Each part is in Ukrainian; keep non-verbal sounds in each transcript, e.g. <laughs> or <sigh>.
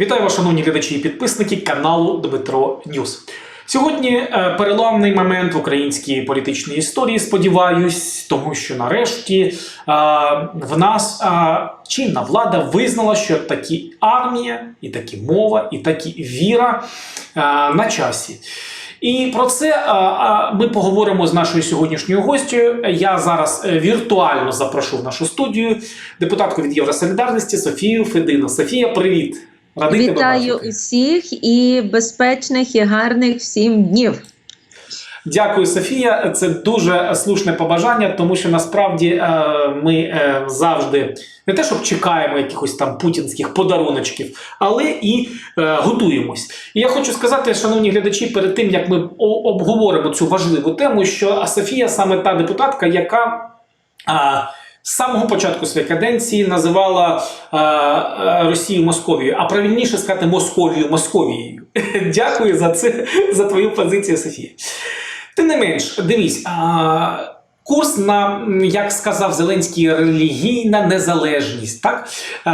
Вітаю вас, шановні глядачі і підписники каналу Дмитро Ньюс. Сьогодні е, переламний момент в українській політичній історії. Сподіваюсь, тому що нарешті е, в нас е, чинна влада визнала, що такі армія, і такі мова, і такі віра на часі. І про це ми поговоримо з нашою сьогоднішньою гостю. Я зараз віртуально запрошу в нашу студію депутатку від Євросолідарності Софію Федину. Софія, привіт! Радий Вітаю усіх і безпечних і гарних всім днів. Дякую, Софія. Це дуже слушне побажання, тому що насправді е, ми е, завжди не те, щоб чекаємо якихось там путінських подаруночків, але і е, готуємось. І я хочу сказати, шановні глядачі, перед тим як ми обговоримо цю важливу тему, що Софія саме та депутатка, яка. З самого початку своєї каденції називала е, е, Росію Московією, а правильніше сказати Московію Московією. <laughs> Дякую за це за твою позицію, Софія. Тим не менш, дивись, а, курс на, як сказав Зеленський, релігійна незалежність. Так?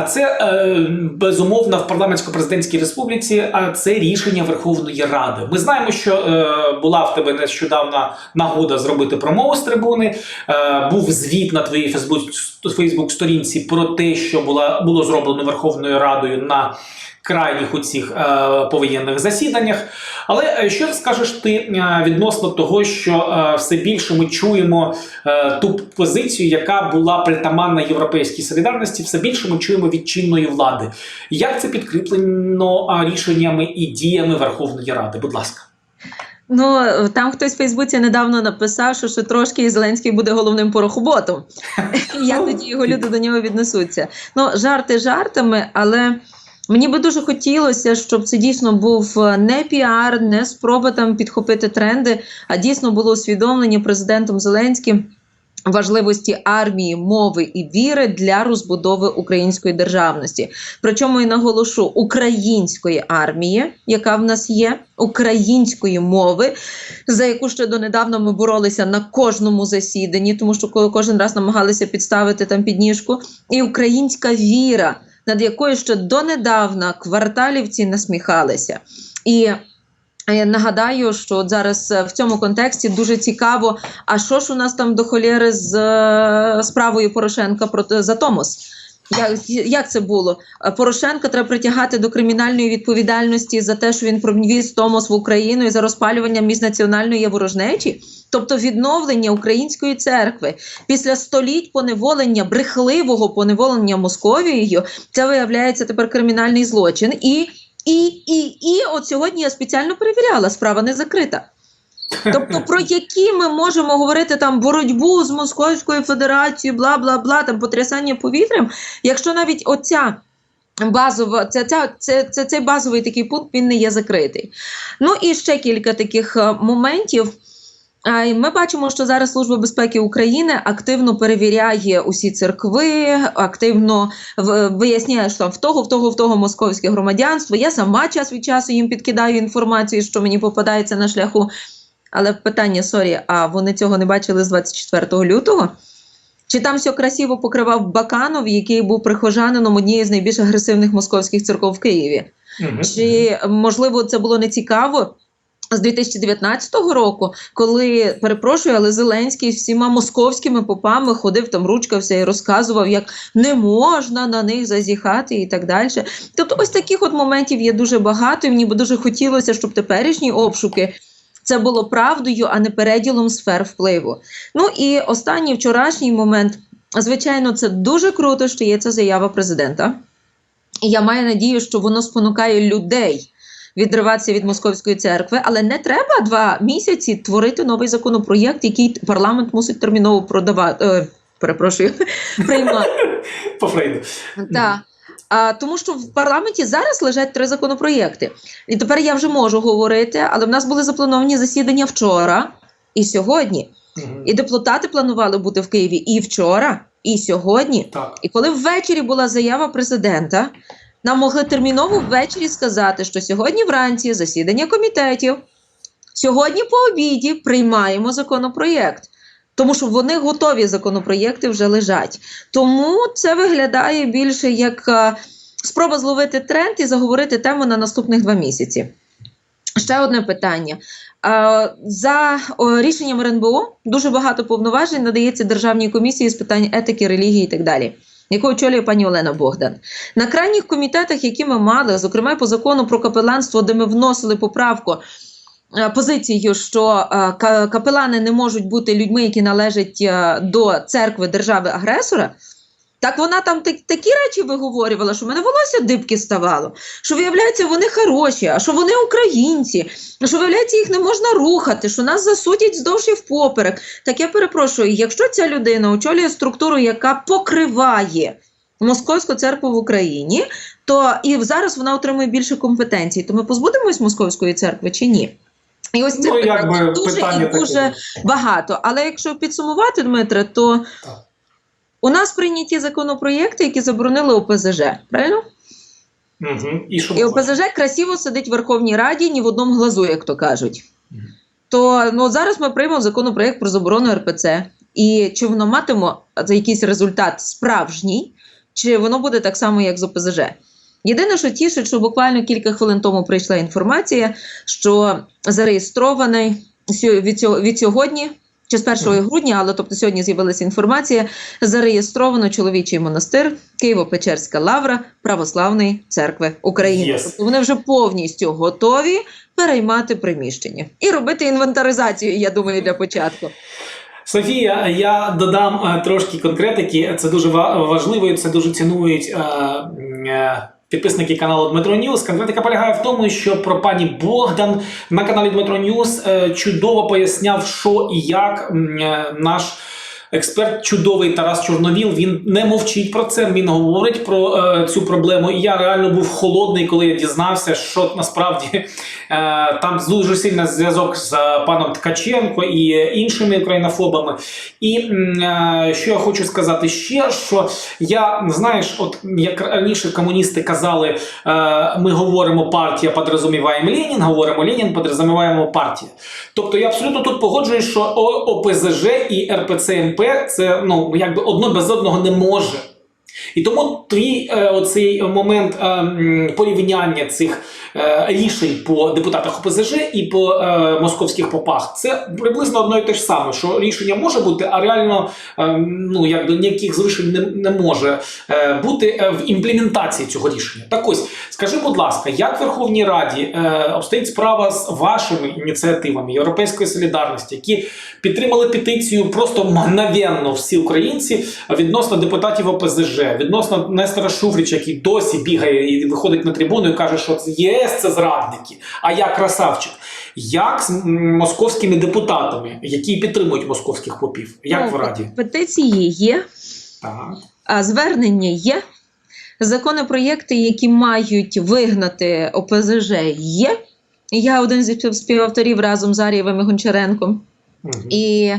Це е, безумовно в парламентсько-президентській республіці, а це рішення Верховної Ради. Ми знаємо, що е, була в тебе нещодавно нагода зробити промову з трибуни. Е, був звіт на твоїй Фейсбук сторінці про те, що була, було зроблено Верховною Радою на крайніх у цих е, повоєнних засіданнях. Але е, що скажеш ти е, відносно того, що е, все більше ми чуємо е, ту позицію, яка була притаманна європейській солідарності, все більше ми чуємо від чинної влади. Як це підкріплено рішеннями і діями Верховної Ради? Будь ласка. Ну там хтось в Фейсбуці недавно написав, що ще трошки Зеленський буде головним порохоботом. <laughs> Як тоді його люди до нього віднесуться? Ну, жарти жартами, але. Мені би дуже хотілося, щоб це дійсно був не піар, не спроба там підхопити тренди, а дійсно було усвідомлення президентом Зеленським важливості армії, мови і віри для розбудови української державності. Причому і наголошу української армії, яка в нас є, української мови, за яку ще донедавна ми боролися на кожному засіданні, тому що кожен раз намагалися підставити там підніжку, і українська віра над якою ще донедавна кварталівці насміхалися. І я нагадаю, що от зараз е, в цьому контексті дуже цікаво, а що ж у нас там до холєри з е, справою Порошенка проти за Томос? Як, як це було? Е, Порошенка треба притягати до кримінальної відповідальності за те, що він провіз Томос в Україну і за розпалювання міжнаціональної ворожнечі, тобто відновлення української церкви після століть поневолення, брехливого поневолення Московією, це виявляється тепер кримінальний злочин. І, і, і, і от сьогодні я спеціально перевіряла, справа не закрита. Тобто, про які ми можемо говорити там боротьбу з Московською Федерацією, бла бла бла, там потрясання повітрям, якщо навіть оця базова, ця, ця, це, це, цей базовий такий пункт він не є закритий. Ну і ще кілька таких е, моментів. Ми бачимо, що зараз Служба безпеки України активно перевіряє усі церкви, активно в- виясняє, що там в того, в того, в того московське громадянство. Я сама час від часу їм підкидаю інформацію, що мені попадається на шляху. Але питання, сорі, а вони цього не бачили з 24 лютого? Чи там все красиво покривав Баканов, який був прихожанином однієї з найбільш агресивних московських церков в Києві? Чи можливо це було не цікаво? З 2019 року, коли перепрошую, але Зеленський всіма московськими попами ходив там, ручкався і розказував, як не можна на них зазіхати і так далі. Тобто, ось таких от моментів є дуже багато, і мені би дуже хотілося, щоб теперішні обшуки це було правдою, а не переділом сфер впливу. Ну і останній вчорашній момент. Звичайно, це дуже круто, що є ця заява президента. І я маю надію, що воно спонукає людей відриватися від московської церкви, але не треба два місяці творити новий законопроєкт, який парламент мусить терміново продавати. Е, перепрошую, <laughs> приймати. По Фрейду. Так. А, тому що в парламенті зараз лежать три законопроєкти. І тепер я вже можу говорити, але в нас були заплановані засідання вчора і сьогодні. Мгм. І депутати планували бути в Києві і вчора, і сьогодні. Так. І коли ввечері була заява президента, нам могли терміново ввечері сказати, що сьогодні вранці засідання комітетів, сьогодні по обіді приймаємо законопроєкт. Тому що вони готові законопроєкти вже лежать. Тому це виглядає більше як е, спроба зловити тренд і заговорити тему на наступних два місяці. Ще одне питання. Е, За рішенням РНБО дуже багато повноважень надається Державній комісії з питань етики, релігії і так далі, яку очолює пані Олена Богдан. На крайніх комітетах, які ми мали, зокрема по закону про капеланство, де ми вносили поправку е, позицію, що е, капелани не можуть бути людьми, які належать е, до церкви держави-агресора. Так вона там так- такі речі виговорювала, що в мене волосся дибки ставало. Що виявляється, вони хороші, а що вони українці, що виявляється, їх не можна рухати, що нас засудять вздовж і впоперек. Так я перепрошую, якщо ця людина очолює структуру, яка покриває Московську церкву в Україні, то і зараз вона отримує більше компетенцій, то ми позбудемось московської церкви чи ні? І ось цих Ну, питань якби дуже питання і дуже багато. Але якщо підсумувати, Дмитре, то Так. У нас прийняті законопроєкти, які заборонили ОПЗЖ, правильно? Угу. І що І? ОПЗЖ красиво сидить в Верховній Раді ні в одному глазу, як то кажуть. Мгм. То ну, зараз ми приймемо законопроєкт про заборону РПЦ. І чи воно матиме за якийсь результат справжній, чи воно буде так само, як з ОПЗЖ? Єдине, що тішить, що буквально кілька хвилин тому прийшла інформація, що зареєстрований від сьогодні, чи з 1 грудня, але тобто сьогодні з'явилася інформація, зареєстровано чоловічий монастир Києво-Печерська лавра Православної церкви України. Yes. Тобто вони вже повністю готові переймати приміщення і робити інвентаризацію, я думаю, для початку. Софія, я додам е, трошки конкретики. Це дуже важливо, і це дуже цінують е, е, підписники каналу Дмитро Ньюс. Конкретика полягає в тому, що про пані Богдан на каналі Дмитро Ньюс е, чудово поясняв, що і як е, наш. Експерт чудовий Тарас Чорновіл. Він не мовчить про це. Він говорить про е, цю проблему. І я реально був холодний, коли я дізнався, що насправді е, там дуже сильний зв'язок з е, паном Ткаченко і іншими українофобами. І е, що я хочу сказати ще, що я знаєш, от як раніше комуністи казали, е, ми говоримо партія, підрозуміваємо Ленін, говоримо Ленін, підрозуміваємо партія. Тобто я абсолютно тут погоджуюсь, що ОПЗЖ і РПЦМП це ну якби одно без одного не може. І тому твій е, оцей момент е, порівняння цих е, рішень по депутатах ОПЗЖ і по е, московських попах це приблизно одно і те ж саме, що рішення може бути, а реально е, ну якби ніяких зрушень не, не може е, бути е, в імплементації цього рішення. Так ось скажи, будь ласка, як в Верховній Раді е, обстоїть справа з вашими ініціативами Європейської солідарності, які підтримали петицію просто мгновенно всі українці відносно депутатів ОПЗЖ, відносно Нестора Шуфрича, який досі бігає і виходить на трибуну і каже, що ЄС це зрадники, а я красавчик. Як з московськими депутатами, які підтримують московських попів? Як в Ну, Раді? Петиції є, Так. а звернення є. Законопроєкти, які мають вигнати ОПЗЖ, є. Я один зі співавторів разом з Арієвим і Гончаренком. Мгм. І,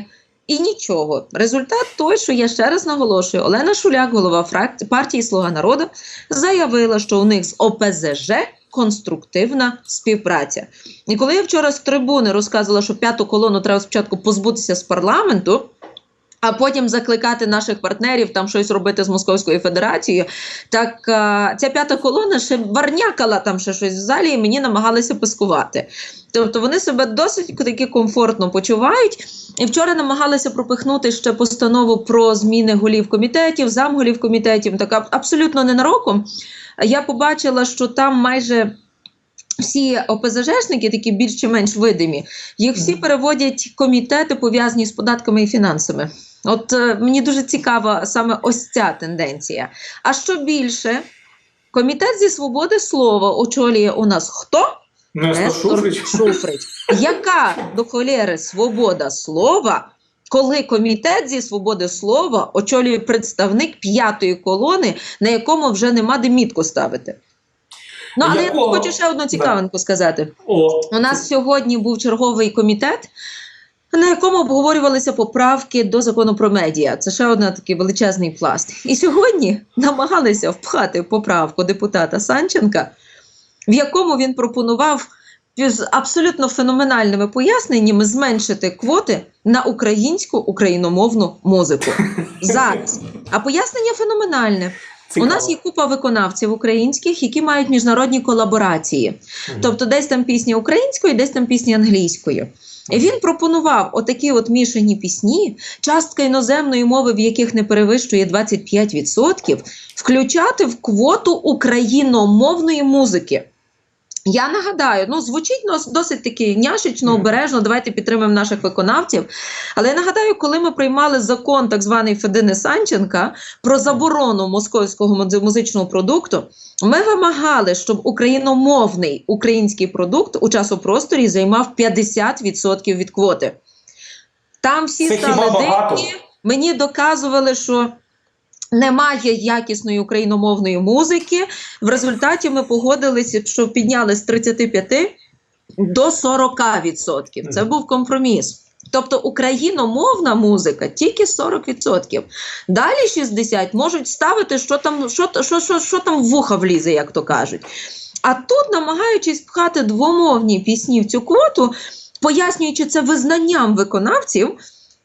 і нічого. Результат той, що я ще раз наголошую: Олена Шуляк, голова фракції партії Слуга народу, заявила, що у них з ОПЗЖ конструктивна співпраця. І коли я вчора з трибуни розказувала, що п'яту колону треба спочатку позбутися з парламенту. А потім закликати наших партнерів там щось робити з Московською Федерацією. Так а, ця п'ята колона ще варнякала там ще щось в залі, і мені намагалися пискувати. Тобто вони себе досить таки комфортно почувають. І вчора намагалися пропихнути ще постанову про зміни голів комітетів, замголів комітетів. Так аб- абсолютно ненароком. Я побачила, що там майже. Всі ОПЗЖшники, такі більш чи менш видимі, їх всі переводять комітети, пов'язані з податками і фінансами. От е, мені дуже цікава саме ось ця тенденція. А що більше, комітет зі свободи слова очолює у нас хто? Нестор Шуфрич. Шуфрич. Яка до холєри свобода слова, коли комітет зі свободи слова очолює представник п'ятої колони, на якому вже нема де мітку ставити? Ну, але Якого? я хочу ще одну цікавинку сказати. О, У нас сьогодні був черговий комітет, на якому обговорювалися поправки до закону про медіа. Це ще один такий величезний пласт. І сьогодні намагалися впхати поправку депутата Санченка, в якому він пропонував з абсолютно феноменальними поясненнями зменшити квоти на українську україномовну музику. Зараз. А пояснення феноменальне. Цікаво. У нас є купа виконавців українських, які мають міжнародні колаборації. Тобто десь там пісні українською, десь там пісні англійською. І він пропонував отакі от мішані пісні, частка іноземної мови, в яких не перевищує 25%, включати в квоту україномовної музики. Я нагадаю, ну звучить досить таки няшечно, обережно. Давайте підтримаємо наших виконавців. Але я нагадаю, коли ми приймали закон так званий Федини Санченка про заборону московського музичного продукту, ми вимагали, щоб україномовний український продукт у часопросторі займав 50% від квоти. Там всі Це стали дикі, мені доказували, що. Немає якісної україномовної музики. В результаті ми погодилися, що підняли з 35 до 40%. Це був компроміс. Тобто україномовна музика тільки 40%. Далі 60 можуть ставити, що там, що, що, що, що там в вуха влізе, як то кажуть. А тут, намагаючись пхати двомовні пісні в цю квоту, пояснюючи це визнанням виконавців,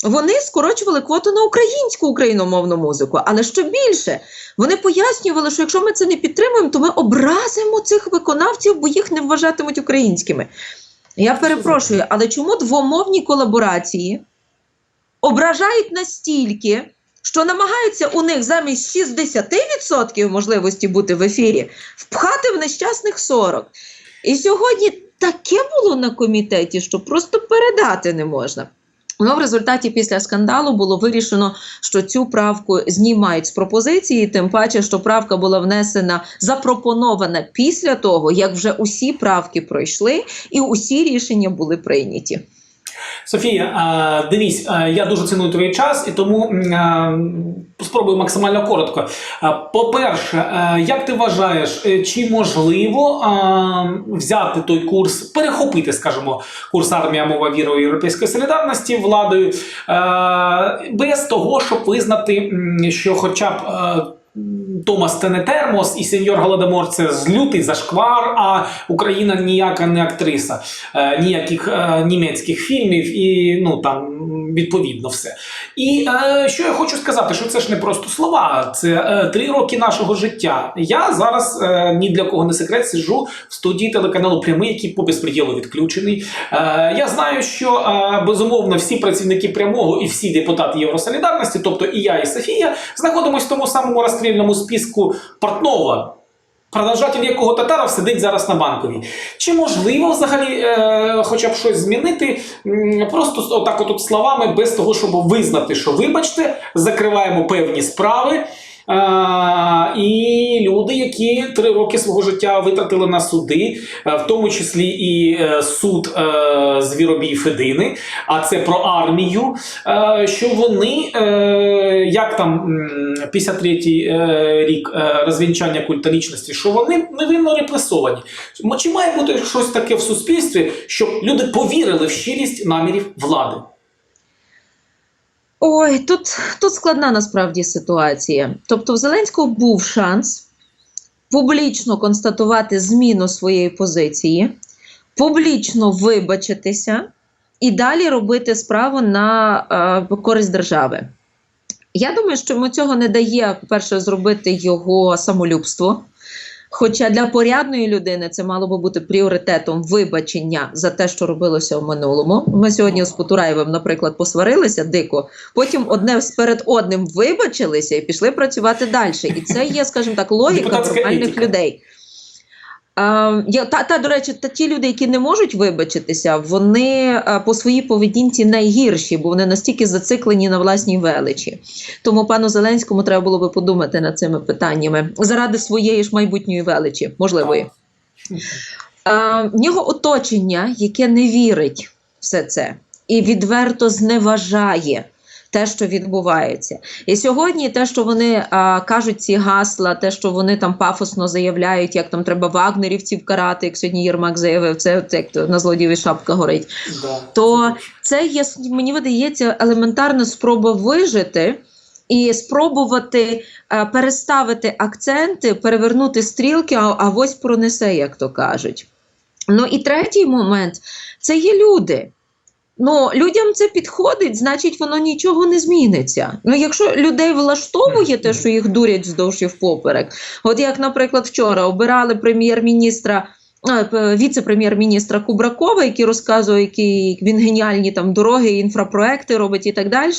вони скорочували квоту на українську україномовну музику. Але що більше, вони пояснювали, що якщо ми це не підтримуємо, то ми образимо цих виконавців, бо їх не вважатимуть українськими. Я перепрошую, але чому двомовні колаборації ображають настільки, що намагаються у них замість 60% можливості бути в ефірі впхати в нещасних 40%. І сьогодні таке було на комітеті, що просто передати не можна. Ну, в результаті після скандалу було вирішено, що цю правку знімають з пропозиції, тим паче, що правка була внесена, запропонована після того, як вже усі правки пройшли і усі рішення були прийняті. Софія, а, дивись, я дуже ціную твій час і тому спробую максимально коротко. По-перше, як ти вважаєш, е, чи можливо взяти той курс, перехопити, скажімо, курс армія, мова віра Європейської солідарності владою без того, щоб визнати, що хоча б. Томас Тенетермос і сеньор Голодомор це злютий зашквар, а Україна ніяка не актриса, е, ніяких е, німецьких фільмів і ну там відповідно все. І е, що я хочу сказати, що це ж не просто слова, це е, три роки нашого життя. Я зараз е, ні для кого не секрет сиджу в студії телеканалу Прямий, який по безпреділу відключений. Е, я знаю, що е, безумовно всі працівники прямого і всі депутати Євросолідарності, тобто і я, і Софія, знаходимося в тому самому розстрільному списку Портнова. Продовжатель якого Татаров сидить зараз на банковій. Чи можливо взагалі е, хоча б щось змінити? Просто отак от словами, без того, щоб визнати, що вибачте, закриваємо певні справи. І люди, які три роки свого життя витратили на суди, е, в тому числі і е, суд е, звіробій Федини, а це про армію, що вони, як там м, 53-й е, рік розвінчання культа лічності, що вони невинно репресовані. Чи має бути щось таке в суспільстві, щоб люди повірили в щирість намірів влади? Ой, тут, тут складна насправді ситуація. Тобто, в Зеленського був шанс публічно констатувати зміну своєї позиції, публічно вибачитися і далі робити справу на е, користь держави. Я думаю, що йому цього не дає, по-перше, зробити його самолюбство. Хоча для порядної людини це мало би бути пріоритетом вибачення за те, що робилося в минулому. Ми сьогодні з Потураєвим, наприклад, посварилися дико, потім одне перед одним вибачилися і пішли працювати далі. І це є, скажімо так, логіка нормальних людей. А, я, та, та, до речі, та ті люди, які не можуть вибачитися, вони по своїй поведінці найгірші, бо вони настільки зациклені на власній величі. Тому пану Зеленському треба було би подумати над цими питаннями заради своєї ж майбутньої величі, можливої. А, в нього оточення, яке не вірить все це і відверто зневажає те, що відбувається. І сьогодні те, що вони а, кажуть ці гасла, те, що вони там пафосно заявляють, як там треба вагнерівців карати, як сьогодні Єрмак заявив, це, як то на злодієві шапка горить Да. то це є, мені видається, елементарна спроба вижити і спробувати е, переставити акценти, перевернути стрілки, а, а ось пронесе, як то кажуть. Ну і третій момент це є люди. Ну, людям це підходить, значить, воно нічого не зміниться. Ну, якщо людей влаштовує те, що їх дурять вздовж і впоперек, от як, наприклад, вчора обирали прем'єр-міністра. Віце-прем'єр-міністра Кубракова, який розказує, які він геніальні там дороги, інфрапроекти робить і так далі.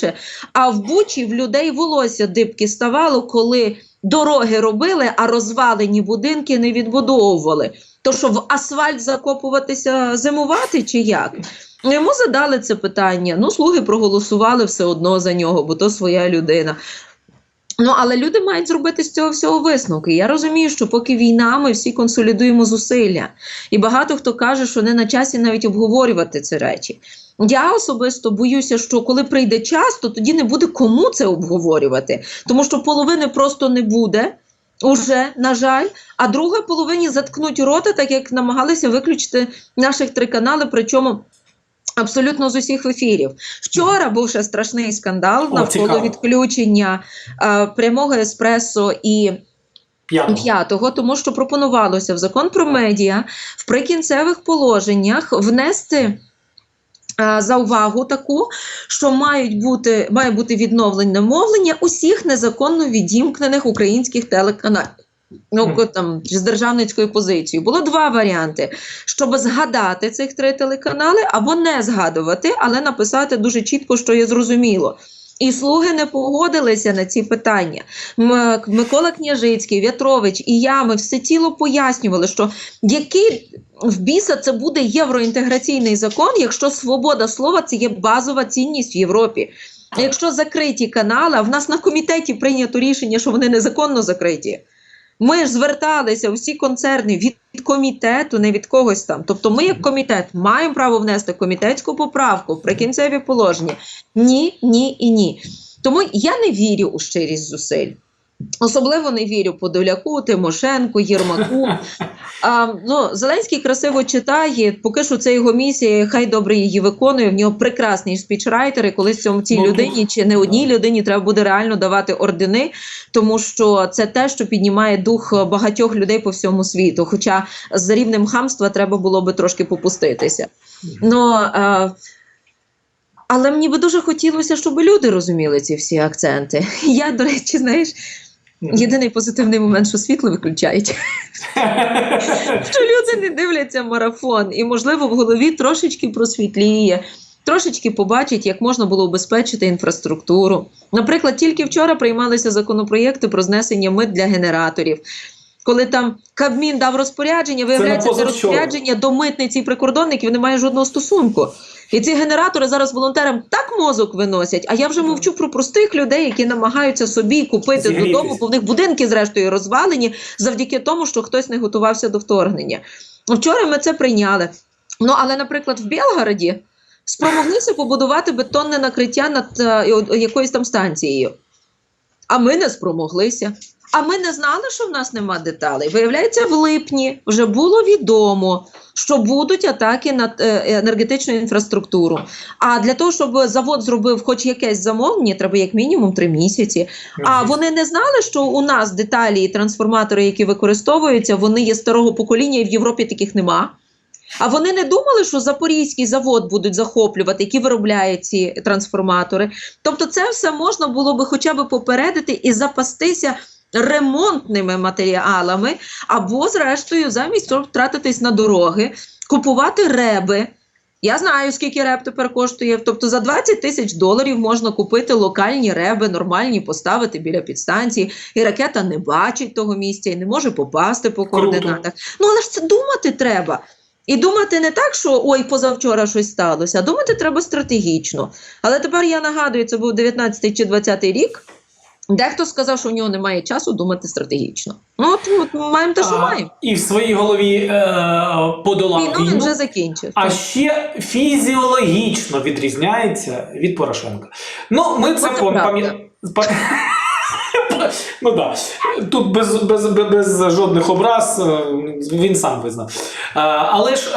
А в Бучі в людей волосся дибки ставало, коли дороги робили, а розвалені будинки не відбудовували. То що в асфальт закопуватися зимувати чи як? Йому задали це питання. Ну, слуги проголосували все одно за нього, бо то своя людина. Ну, але люди мають зробити з цього всього висновки. Я розумію, що поки війна, ми всі консолідуємо зусилля. І багато хто каже, що не на часі навіть обговорювати ці речі. Я особисто боюся, що коли прийде час, то тоді не буде кому це обговорювати, тому що половини просто не буде. Уже, на жаль, а друга половині заткнуть рота, так як намагалися виключити наших три канали, причому абсолютно з усіх ефірів. Вчора був ще страшний скандал О, навколо цікаво. відключення е, прямого еспресо і П'ятого. тому що пропонувалося в закон про медіа в прикінцевих положеннях внести. е, За увагу таку, що мають бути має бути відновлене мовлення усіх незаконно відімкнених українських телеканалів. Ну, там з державницькою позицією було два варіанти: щоб згадати цих три телеканали, або не згадувати, але написати дуже чітко, що є зрозуміло. І слуги не погодилися на ці питання. М- Микола Княжицький, В'ятрович і я ми все тіло пояснювали, що який в біса це буде євроінтеграційний закон, якщо свобода слова це є базова цінність в Європі. Якщо закриті канали, а в нас на комітеті прийнято рішення, що вони незаконно закриті. Ми ж зверталися всі концерни від комітету, не від когось там. Тобто, ми, як комітет, маємо право внести комітетську поправку в прикінцеві положення. Ні, ні і ні. Тому я не вірю у щирість зусиль. Особливо не вірю Подоляку, Тимошенку, Єрмаку. <laughs> А, ну, Зеленський красиво читає, поки що це його місія, хай добре її виконує. В нього прекрасний спічрайтер, і колись цьому цій Ну, людині чи не одній людині треба буде реально давати ордени, тому що це те, що піднімає дух багатьох людей по всьому світу. Хоча з рівнем хамства треба було би трошки попуститися. Ну, е, але мені би дуже хотілося, щоб люди розуміли ці всі акценти. <laughs> Я, до речі, знаєш, єдиний позитивний момент, що світло виключають. що люди не дивляться марафон, і, можливо, в голові трошечки просвітліє, трошечки побачить, як можна було убезпечити інфраструктуру. Наприклад, тільки вчора приймалися законопроєкти про знесення мит для генераторів. Коли там Кабмін дав розпорядження, виявляється, це позавчора. розпорядження до митниці і прикордонників не має жодного стосунку. І ці генератори зараз волонтерам так мозок виносять. А я вже мовчу про простих людей, які намагаються собі купити Зігрітись. додому, бо в них будинки, зрештою, розвалені завдяки тому, що хтось не готувався до вторгнення. Вчора ми це прийняли. Ну але, наприклад, в Білгороді спромоглися побудувати бетонне накриття над е, якоюсь там станцією. А ми не спромоглися. А ми не знали, що в нас нема деталей. Виявляється, в липні вже було відомо, що будуть атаки на е, енергетичну інфраструктуру. А для того, щоб завод зробив хоч якесь замовлення, треба як мінімум три місяці. А вони не знали, що у нас деталі і трансформатори, які використовуються, вони є старого покоління, і в Європі таких нема. А вони не думали, що Запорізький завод будуть захоплювати, який виробляє ці трансформатори. Тобто, це все можна було би хоча б попередити і запастися ремонтними матеріалами, або, зрештою, замість того тратитись на дороги, купувати реби. Я знаю, скільки реб тепер коштує. Тобто за 20 тисяч доларів можна купити локальні реби, нормальні, поставити біля підстанції, і ракета не бачить того місця і не може попасти по координатах. Ну але ж це думати треба. І думати не так, що ой, позавчора щось сталося, а думати треба стратегічно. Але тепер я нагадую, це був 19 чи 20 рік. Дехто сказав, що в нього немає часу думати стратегічно. Ну, от, от маємо те, що А, маємо. І в своїй голові е, подолав Війну він вже закінчив. А ще фізіологічно відрізняється від Порошенка. Ну, ми це пам'ятаємо. <laughs> Ну да. Тут без, без, без, жодних образ е, він сам визнав. Е, Але ж,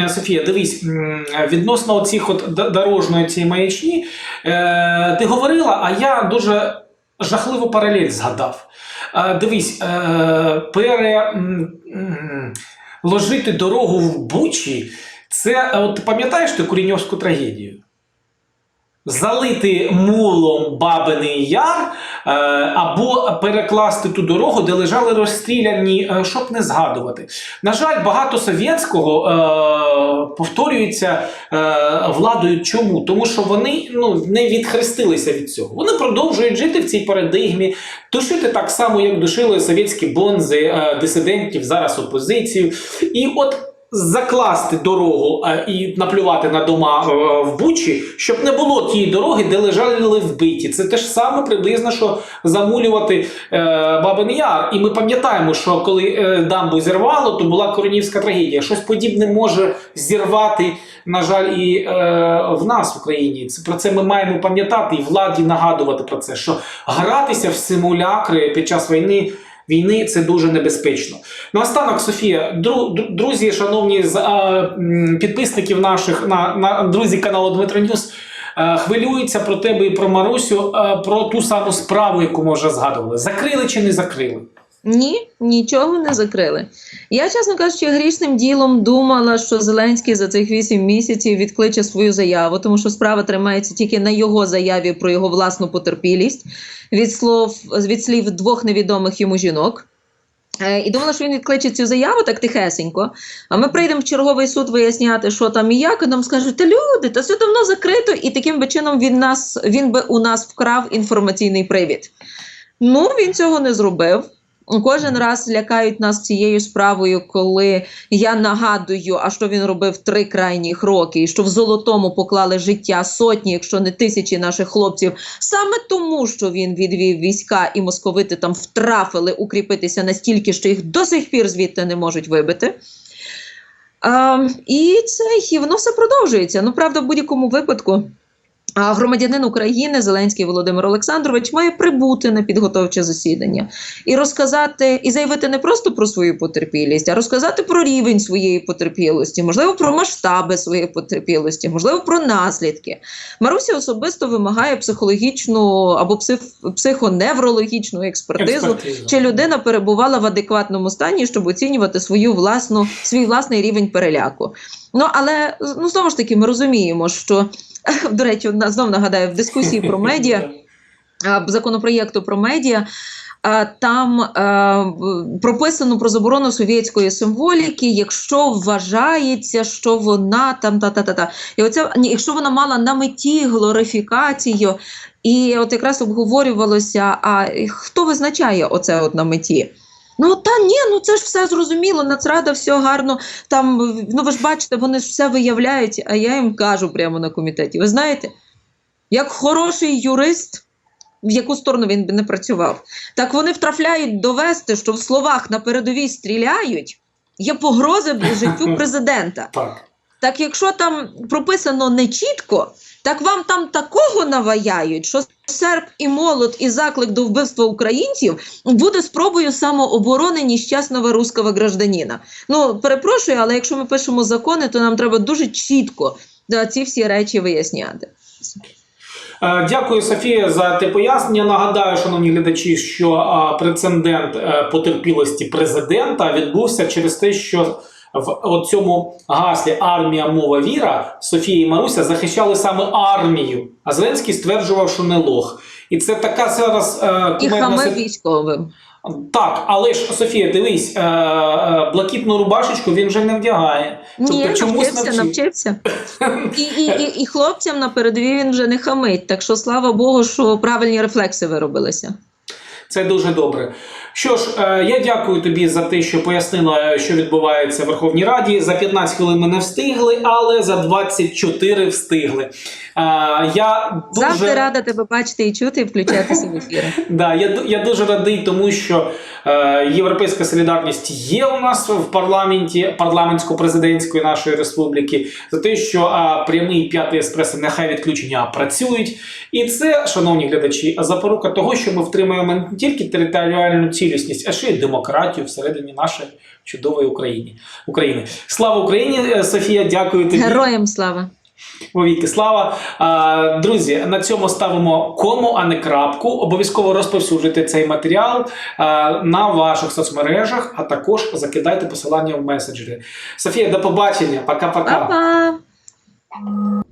е, Софія, дивись, відносно цих от д- дорожньої цієї маячні, ти говорила, а я дуже жахливу паралель згадав. Е, Дивись, е, пере, м, м, ложити дорогу в Бучі Це, от пам'ятаєш ти Куріньовську трагедію? Залити мулом Бабиний Яр е, або перекласти ту дорогу, де лежали розстріляні, е, щоб не згадувати. На жаль, багато совєтського е, повторюється владою. Чому? Тому що вони ну, не відхрестилися від цього. Вони продовжують жити в цій парадигмі, душити так само, як душили совєтські бонзи, дисидентів, зараз опозицію. І от закласти дорогу е, і наплювати на дома е, в Бучі, щоб не було тієї дороги, де лежали вбиті. Це те ж саме приблизно, що замулювати е, Бабин Яр. І ми пам'ятаємо, що коли дамбу зірвало, то була Коронівська трагедія. Щось подібне може зірвати, на жаль, і в нас в Україні. Про це ми маємо пам'ятати і владі нагадувати про це, що гратися в симулякри під час війни. Війни це дуже небезпечно. Наостанок, Софія, дру, дру- друзі, шановні з підписників наших на, на друзі каналу Дмитро Ньюс, е, хвилюються про тебе і про Марусю, е, про ту саму справу, яку ми вже згадували. Закрили чи не закрили? Ні, нічого не закрили. Я, чесно кажучи, грішним ділом думала, що Зеленський за цих вісім місяців відкличе свою заяву, тому що справа тримається тільки на його заяві про його власну потерпілість від слов від слів двох невідомих йому жінок. Е, І думала, що він відкличе цю заяву так тихесенько. А ми прийдемо в черговий суд виясняти, що там і як, і нам скажуть, та люди, та все давно закрито, і таким би чином він нас він би у нас вкрав інформаційний привід. Ну, він цього не зробив. Кожен раз лякають нас цією справою, коли я нагадую, а що він робив три крайніх роки, і що в золотому поклали життя сотні, якщо не тисячі наших хлопців, саме тому, що він відвів війська і московити там втрафили укріпитися настільки, що їх до сих пір звідти не можуть вибити. А, і це і воно все продовжується. Ну, правда, в будь-якому випадку. А громадянин України Зеленський Володимир Олександрович має прибути на підготовче засідання і розказати, і заявити не просто про свою потерпілість, а розказати про рівень своєї потерпілості, можливо, про масштаби своєї потерпілості, можливо, про наслідки. Маруся особисто вимагає психологічну або псих, психоневрологічну експертизу, Експертизу. чи людина перебувала в адекватному стані, щоб оцінювати свою власну свій власний рівень переляку. Ну але ну знову ж таки, ми розуміємо, що <laughs> до речі, одна- знов нагадаю в дискусії про медіа <laughs> законопроєкту про медіа. Там е, прописано про заборону совєтської символіки, якщо вважається, що вона там та та та та. І оце ні, якщо вона мала на меті глорифікацію, і от якраз обговорювалося, а хто визначає оце от на меті? Ну та ні, ну це ж все зрозуміло. Нацрада все гарно там. Ну ви ж бачите, вони ж все виявляють. А я їм кажу прямо на комітеті. Ви знаєте, як хороший юрист, в яку сторону він би не працював, так вони втрафляють довести, що в словах на передовій стріляють, є погрози життю <laughs> президента. Так. Так якщо там прописано не чітко, так вам там такого наваяють, що серп і молот і заклик до вбивства українців буде спробою самооборони нещасного руского гражданина. Ну перепрошую, але якщо ми пишемо закони, то нам треба дуже чітко ці всі речі виясняти. Е, Дякую, Софія, за те пояснення. Нагадаю, шановні глядачі, що е, прецедент е, потерпілості президента відбувся через те, що в цьому гаслі армія, мова, віра Софія і Маруся захищали саме армію. А Зеленський стверджував, що не лох. І це така зараз е, І сит- військовим. Так, але ж Софія, дивись, е, е, блакитну рубашечку він вже не вдягає. Ні, Тобто навчився, навчився. І, і, і, і хлопцям на передовій він вже не хамить. Так що слава Богу, що правильні рефлекси виробилися. Це дуже добре. Що ж, е, я дякую тобі за те, що пояснила, що відбувається в Верховній Раді. За 15 хвилин ми не встигли, але за 24 встигли. Е, Я дуже... Завжди рада тебе бачити і чути, і включатися в ефіри. <laughs> Да, я, я дуже радий, тому що е, Європейська солідарність є у нас в парламенті парламентсько-президентської нашої республіки, за те, що е, прямий п'ятий еспресо нехай відключення працюють. І це, шановні глядачі, запорука того, що ми втримаємо не тільки територіальну цілісність, а ще й демократію всередині нашої чудової України. України. Слава Україні, е, Софія! Дякую тобі. Героям слава! Вовіки слава. Друзі, на цьому ставимо кому, а не крапку. Обов'язково розповсюджуйте цей матеріал на ваших соцмережах, а також закидайте посилання в меседжері. Софія, до побачення. Пока-пока. Па-па!